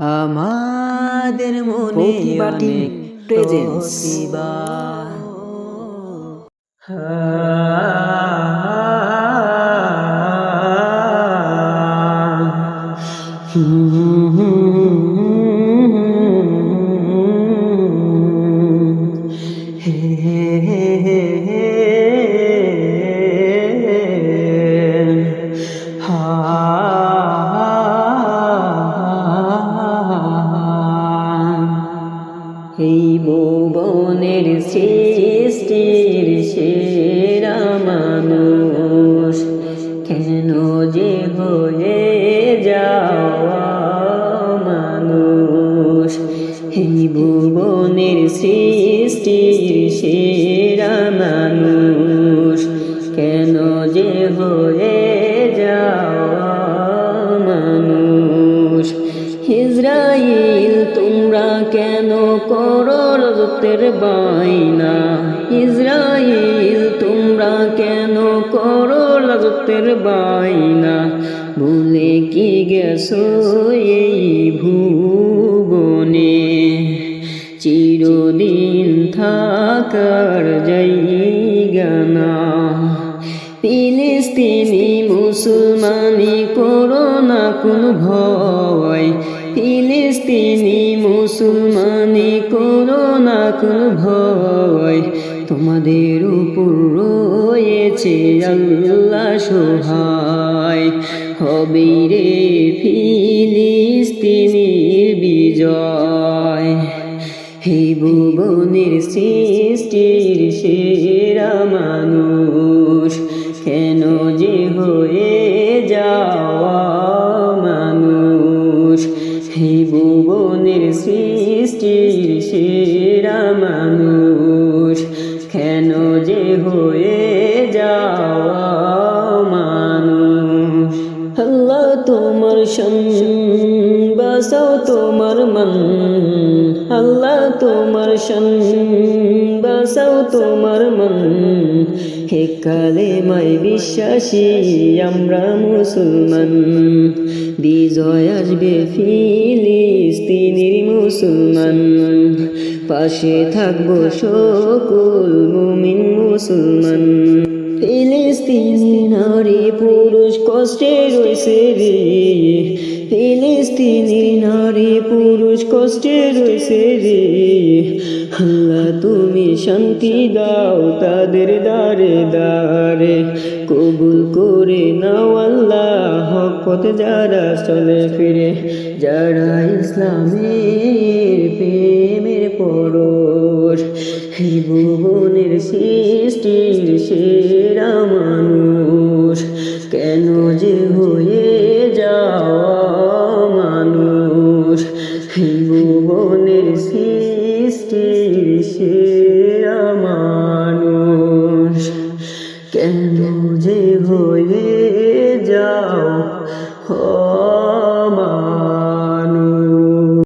আমাদের মনে অনেক presence। প্রতিভা। এই ভুবনের সৃষ্টির সেরা মানুষ। কেন যে হয়ে যাওয়া মানুষ? এই ভুবনের সৃষ্টির সেরা মানুষ। ইসরাইল, তোমরা কেন করো রজতের বাইনা ইসরাইল, তোমরা কেন করো রজতের বাইনা ভুলে কি গেছো এই ভুবনে? চিরদিন থাকার জায়গা না। ফিলিস্তিনি মুসলমানি করো না কোন ভয়। ফিলিস্তিনি মুসলমানি করো না কোন ভয়। তোমাদের উপর রয়েছে আল্লাহ সহায়। হবে রে ফিলিস্তিনির বিজয়। হে ভুবনের সৃষ্টির সেরা মানুষ। সৃষ্টির সেরা মানুষ কেন যে হয়ে যাওয়া মানুষ? আল্লাহ তোমার সন বাসাও তোমার মন, আল্লাহ তোমার সন বাসাও তোমার মন। হে কালে মাই বিশ্বাসী, আমরা মুসলমান। বিজয় আসবে ফিলিস্তিনির মুসলমান। পাশে থাকব সকল মুমিন মুসলমান। ফিলিস্তিনি নারী পুরুষ কষ্টে রয়েছে রে। ফিলিস্তিনি নারী পুরুষ কষ্টে রয়েছে রে। আল্লাহ, তুমি শান্তি দাও তাদের দারে দারে কবুল করে নাও আল্লাহ হক পথে যারা চলে ফিরে। যারা ইসলামের প্রেমের পরশ হে ভুবনের সৃষ্টির সেরা মানুষ। কেন যে হয়ে সেরা মানুষ কেন যে হয়ে যাও